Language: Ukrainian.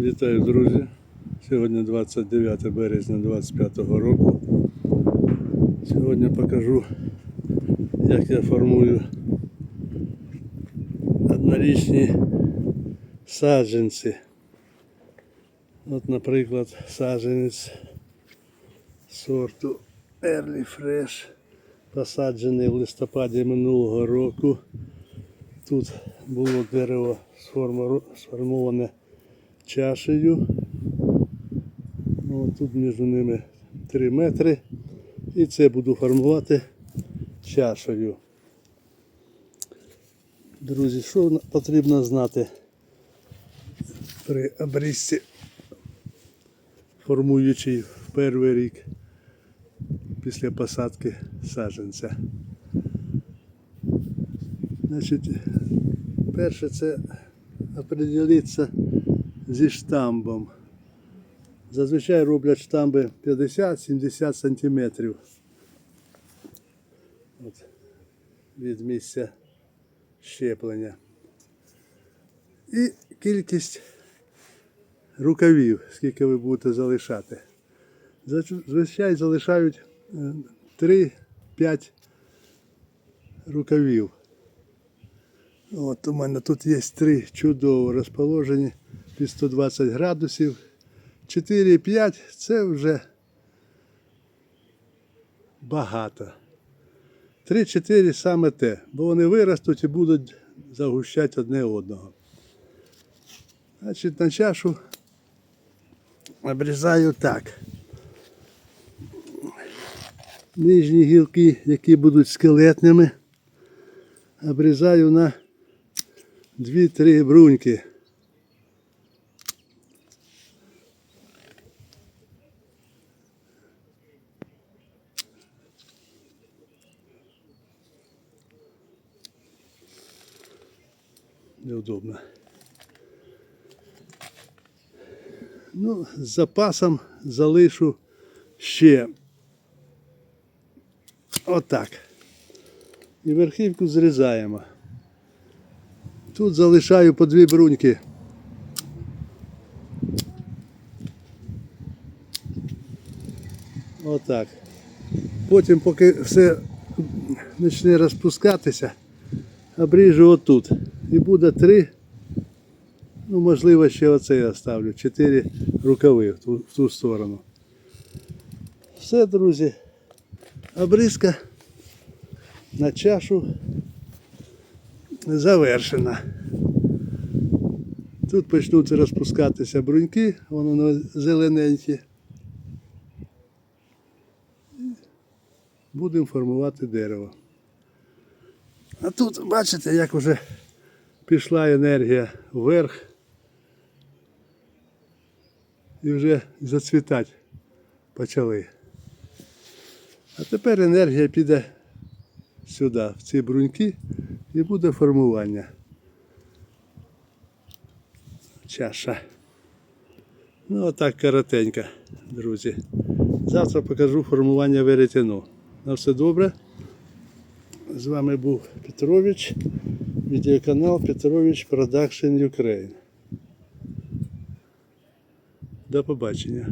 Вітаю, друзі! Сьогодні 29 березня 25 року. Сьогодні покажу, як я формую однорічні саджанці. От, наприклад, саджанець сорту Early Fresh, посаджений в листопаді минулого року. Тут було дерево сформо- сформоване чашею. От тут між ними 3 метри. І це буду формувати чашею. Друзі, що потрібно знати при обрізці, формуючи в перший рік після посадки саджанця. Значить, перше це определитися зі штамбом. Зазвичай роблять штамби 50-70 сантиметрів. От, від місця щеплення. І кількість рукавів, скільки ви будете залишати. Зазвичай залишають 3-5 рукавів. От у мене тут є три чудово розположені під 120 градусів. 4-5 це вже багато. 3-4 саме те, бо вони виростуть і будуть загущати одне одного. Значить, на чашу обрізаю так. Нижні гілки, які будуть скелетними, обрізаю на 2-3 бруньки. Неудобно. Ну, з запасом залишу ще отак. І верхівку зрізаємо. Тут залишаю по дві бруньки. Отак. Потім, поки все почне розпускатися, обріжу отут. І буде три, ну можливо ще оце я оставлю. Чотири рукави в ту, в ту сторону. Все, друзі. Обрізка на чашу завершена. Тут почнуть розпускатися бруньки, воно зелененькі. Будемо формувати дерево. А тут бачите, як вже пішла енергія вверх і вже зацвітати почали. А тепер енергія піде сюди, в ці бруньки, і буде формування. Чаша. Ну, отак коротенько, друзі. Завтра покажу формування веретено. На все добре. З вами був Петрович, відеоканал Петрович Продакшн Ukraine. До побачення.